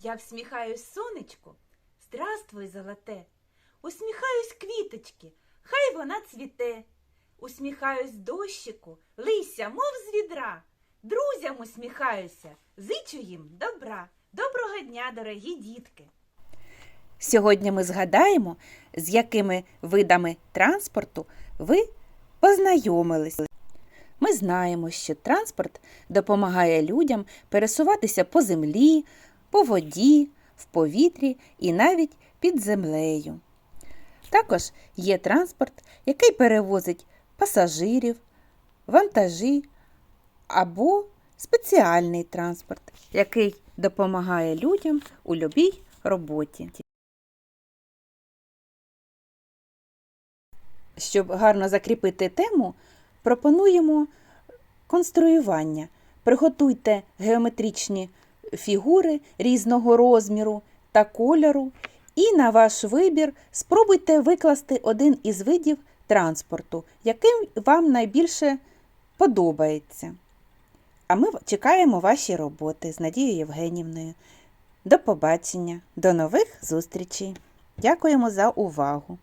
Я всміхаюсь сонечку, здравствуй, золоте. Усміхаюсь квіточки, хай вона цвіте. Усміхаюсь дощику, лися, мов з відра. Друзям усміхаюся, зичу їм добра. Доброго дня, дорогі дітки! Сьогодні ми згадаємо, з якими видами транспорту ви познайомились. Ми знаємо, що транспорт допомагає людям пересуватися по землі, по воді, в повітрі і навіть під землею. Також є транспорт, який перевозить пасажирів, вантажі або спеціальний транспорт, який допомагає людям у любій роботі. Щоб гарно закріпити тему, пропонуємо конструювання. Приготуйте геометричні фігури різного розміру та кольору і на ваш вибір спробуйте викласти один із видів транспорту, який вам найбільше подобається. А ми чекаємо ваші роботи з Надією Євгенівною. До побачення, до нових зустрічей. Дякуємо за увагу!